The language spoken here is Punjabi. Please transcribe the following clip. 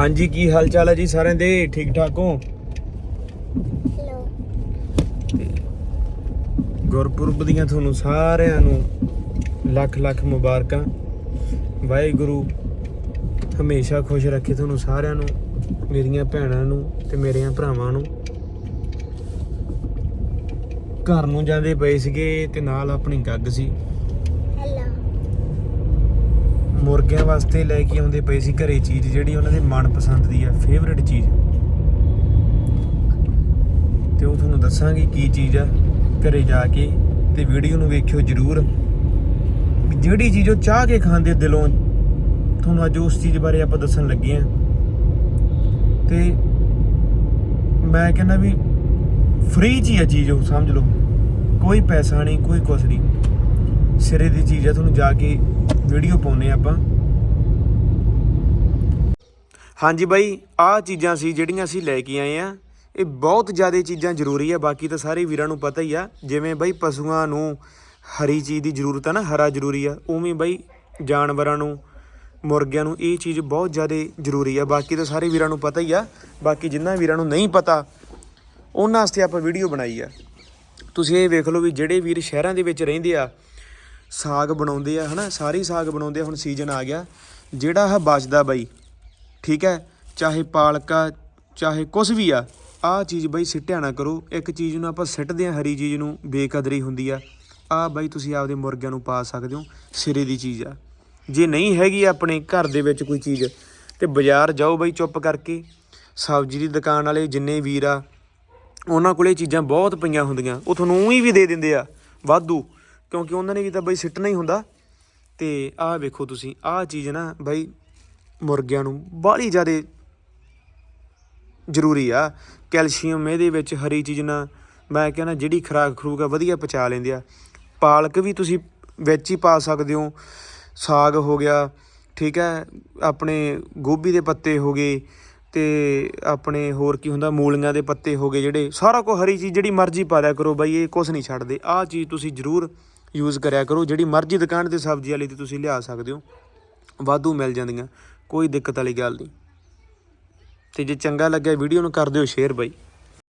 ਹਾਂਜੀ ਕੀ ਹਾਲ ਚਾਲ ਹੈ ਜੀ ਸਾਰਿਆਂ ਦੇ? ਠੀਕ ਠਾਕ ਹੋ ਗੁਰਪੁਰਬ ਦੀਆਂ ਤੁਹਾਨੂੰ ਸਾਰਿਆਂ ਨੂੰ ਲੱਖ ਲੱਖ ਮੁਬਾਰਕਾਂ। ਵਾਹਿਗੁਰੂ ਹਮੇਸ਼ਾ ਖੁਸ਼ ਰੱਖੇ ਤੁਹਾਨੂੰ ਸਾਰਿਆਂ ਨੂੰ ਮੇਰੀਆਂ ਭੈਣਾਂ ਨੂੰ ਤੇ ਮੇਰੀਆਂ ਭਰਾਵਾਂ ਨੂੰ। ਘਰ ਨੂੰ ਜਾਂਦੇ ਪਏ ਸੀਗੇ ਤੇ ਨਾਲ ਆਪਣੀ ਗੱਗ ਸੀ। ਮੁਰਗਿਆਂ ਵਾਸਤੇ ਲੈ ਕੇ ਆਉਂਦੇ ਪਏ ਸੀ ਘਰੇ ਚੀਜ਼ ਜਿਹੜੀ ਉਹਨਾਂ ਦੇ ਮਨਪਸੰਦ ਦੀ ਆ ਫੇਵਰਿਟ ਚੀਜ਼। ਤੇ ਉਹ ਤੁਹਾਨੂੰ ਦੱਸਾਂਗੇ ਕੀ ਚੀਜ਼ ਆ, ਘਰੇ ਜਾ ਕੇ ਤੇ ਵੀਡੀਓ ਨੂੰ ਵੇਖਿਓ ਜਰੂਰ। ਜਿਹੜੀ ਚੀਜ਼ ਉਹ ਚਾਹ ਕੇ ਖਾਂਦੇ ਦਿਲੋਂ, ਤੁਹਾਨੂੰ ਅੱਜ ਉਸ ਚੀਜ਼ ਬਾਰੇ ਆਪਾਂ ਦੱਸਣ ਲੱਗੇ ਆ। ਤੇ ਮੈਂ ਕਹਿੰਦਾ ਵੀ ਫ੍ਰੀ ਚ ਹੀ ਆ ਚੀਜ਼ ਉਹ, ਸਮਝ ਲਓ। ਕੋਈ ਪੈਸਾ ਨਹੀਂ, ਕੋਈ ਕੁਛ ਨਹੀਂ। ਸਿਰੇ ਦੀ ਚੀਜ਼ ਆ, ਤੁਹਾਨੂੰ ਜਾ ਕੇ ਵੀਡੀਓ ਪਾਉਨੇ ਆਪਾਂ। ਹਾਂਜੀ ਬਾਈ, ਆਹ ਚੀਜ਼ਾਂ ਸੀ ਜਿਹੜੀਆਂ ਅਸੀਂ ਲੈ ਕੇ ਆਏ ਆ। ਇਹ ਬਹੁਤ ਜ਼ਿਆਦਾ ਚੀਜ਼ਾਂ ਜ਼ਰੂਰੀ ਆ, ਬਾਕੀ ਤਾਂ ਸਾਰੇ ਵੀਰਾਂ ਨੂੰ ਪਤਾ ਹੀ ਆ। ਜਿਵੇਂ ਬਾਈ ਪਸ਼ੂਆਂ ਨੂੰ ਹਰੀ ਚੀਜ਼ ਦੀ ਜ਼ਰੂਰਤ ਆ ਨਾ, ਹਰਾ ਜ਼ਰੂਰੀ ਆ। ਉਵੇਂ ਬਾਈ ਜਾਨਵਰਾਂ ਨੂੰ, ਮੁਰਗਿਆਂ ਨੂੰ ਇਹ ਚੀਜ਼ ਬਹੁਤ ਜ਼ਿਆਦਾ ਜ਼ਰੂਰੀ ਆ। ਬਾਕੀ ਤਾਂ ਸਾਰੇ ਵੀਰਾਂ ਨੂੰ ਪਤਾ ਹੀ ਆ। ਬਾਕੀ ਜਿਨ੍ਹਾਂ ਵੀਰਾਂ ਨੂੰ ਨਹੀਂ ਪਤਾ, ਉਹਨਾਂ ਵਾਸਤੇ ਆਪਾਂ ਵੀਡੀਓ ਬਣਾਈ ਆ। ਤੁਸੀਂ ਇਹ ਵੇਖ ਲਓ ਵੀ ਜਿਹੜੇ ਵੀਰ ਸ਼ਹਿਰਾਂ ਦੇ ਵਿੱਚ ਰਹਿੰਦੇ ਆ ਸਾਗ ਬਣਾਉਂਦੇ ਆ, ਹਨਾ? ਸਾਰੀ ਸਾਗ ਬਣਾਉਂਦੇ ਆ, ਹੁਣ ਸੀਜ਼ਨ ਆ ਗਿਆ। ਜਿਹੜਾ ਆਹ ਬਚਦਾ ਬਾਈ, ਠੀਕ ਹੈ? ਚਾਹੇ ਪਾਲਕਾ ਚਾਹੇ ਕੁਝ ਵੀ ਆ, ਆਹ ਚੀਜ਼ ਬਾਈ ਸਿੱਟਿਆ ਨਾ ਕਰੋ। ਇੱਕ ਚੀਜ਼ ਨੂੰ ਆਪਾਂ ਸਿੱਟਦੇ ਆ ਹਰੀ ਚੀਜ਼ ਨੂੰ ਬੇਕਦਰੀ ਹੁੰਦੀ ਆ। ਆਹ ਬਾਈ ਤੁਸੀਂ ਆਪਦੇ ਮੁਰਗਿਆਂ ਨੂੰ ਪਾ ਸਕਦੇ ਹੋ, ਸਿਰੇ ਦੀ ਚੀਜ਼ ਆ। ਜੇ ਨਹੀਂ ਹੈਗੀ ਆਪਣੇ ਘਰ ਦੇ ਵਿੱਚ ਕੋਈ ਚੀਜ਼, ਤੇ ਬਾਜ਼ਾਰ ਜਾਓ ਬਾਈ ਚੁੱਪ ਕਰਕੇ। ਸਬਜ਼ੀ ਦੀ ਦੁਕਾਨ ਵਾਲੇ ਜਿੰਨੇ ਵੀਰ ਆ, ਉਹਨਾਂ ਕੋਲੇ ਚੀਜ਼ਾਂ ਬਹੁਤ ਪਈਆਂ ਹੁੰਦੀਆਂ। ਉਹ ਤੁਹਾਨੂੰ ਉਹੀ ਵੀ ਦੇ ਦਿੰਦੇ ਆ। ਵਾਧੂ। ਕਿਉਂਕਿ ਉਹਨਾਂ ਨੇ ਵੀ ਤਾਂ ਬਈ ਸਿੱਟਣਾ ਹੀ ਹੁੰਦਾ। ਤੇ ਆਹ ਵੇਖੋ ਤੁਸੀਂ, ਆਹ ਚੀਜ਼ ਨਾ ਬਈ ਮੁਰਗਿਆਂ ਨੂੰ ਬਾਹਲੀ ਜ਼ਿਆਦਾ ਜ਼ਰੂਰੀ ਆ। ਕੈਲਸ਼ੀਅਮ ਇਹਦੇ ਵਿੱਚ ਹਰੀ ਚੀਜ਼ ਨਾ ਮੈਂ ਕਹਿੰਦਾ ਜਿਹੜੀ ਖਰਾਕ ਖਰੂਕ ਆ ਵਧੀਆ ਪਚਾ ਲੈਂਦੇ ਆ। ਪਾਲਕ ਵੀ ਤੁਸੀਂ ਵਿੱਚ ਹੀ ਪਾ ਸਕਦੇ ਹੋ। ਸਾਗ ਹੋ ਗਿਆ, ਠੀਕ ਹੈ, ਆਪਣੇ ਗੋਭੀ ਦੇ ਪੱਤੇ ਹੋ ਗਏ ਤੇ ਆਪਣੇ ਹੋਰ ਕੀ ਹੁੰਦਾ, ਮੂਲੀਆਂ ਦੇ ਪੱਤੇ ਹੋ ਗਏ ਜਿਹੜੇ, ਸਾਰਾ ਕੁਝ ਹਰੀ ਚੀਜ਼ ਜਿਹੜੀ ਮਰਜ਼ੀ ਪਾ ਦਿਆ ਕਰੋ ਬਾਈ, ਇਹ ਕੁਝ ਨਹੀਂ ਛੱਡਦੇ। ਆਹ ਚੀਜ਼ ਤੁਸੀਂ ਜ਼ਰੂਰ ਯੂਜ਼ ਕਰਿਆ ਕਰੋ। ਜਿਹੜੀ ਮਰਜ਼ੀ ਦੁਕਾਨ ਤੇ ਸਬਜ਼ੀ ਵਾਲੀ ਤੇ ਤੁਸੀਂ ਲਿਆ ਸਕਦੇ ਹੋ, ਵਾਧੂ ਮਿਲ ਜਾਂਦੀਆਂ। ਕੋਈ ਦਿੱਕਤ ਵਾਲੀ ਗੱਲ ਨਹੀਂ। ਤੇ ਜੇ ਚੰਗਾ ਲੱਗਿਆ ਵੀਡੀਓ ਨੂੰ ਕਰ ਦਿਓ ਸ਼ੇਅਰ ਬਾਈ।